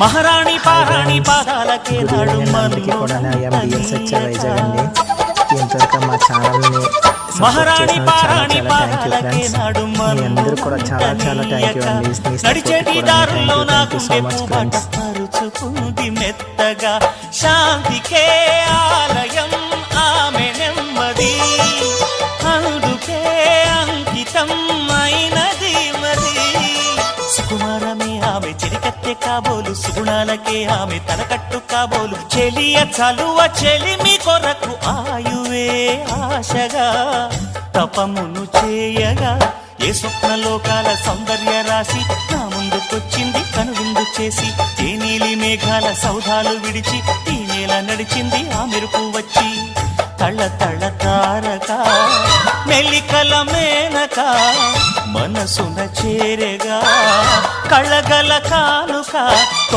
మహారాణి పారాణి పాదాలకే నాడు ఇంతవరకు మా ఛానల్ని మహారాణి పారాణి పాదాలకే నాడు మీ అందరూ కూడా చాలా చాలా థ్యాంక్ యూ అండి. నడిచేటి దారుల్లో సో మచ్ ఫ్రెండ్స్ పరుచుకుంది మెత్తగా. శాంతికే ఆలయం ఆమె నెమ్మది. అందుకే అంకితం ఆమె చిరికత్తె కాబోలు సుగుణాలకే ఆమె తలకట్టు కాబోలు. చెలియ చలువ చెలిమి కొరకు ఆయువే ఆశగా తపమును చేయగా ఏ స్వప్న లోకాల సౌందర్య రాశి నా ముందుకొచ్చింది కనువిందు చేసి ఏ నీలి మేఘాల సౌధాలు విడిచి ఈ నేల నడిచింది ఆ మెరుపు వచ్చి. తళ్ళ తళ్ళ తారక మెలికల మేనక మనసున చేరగా కళ్ళగల కానుక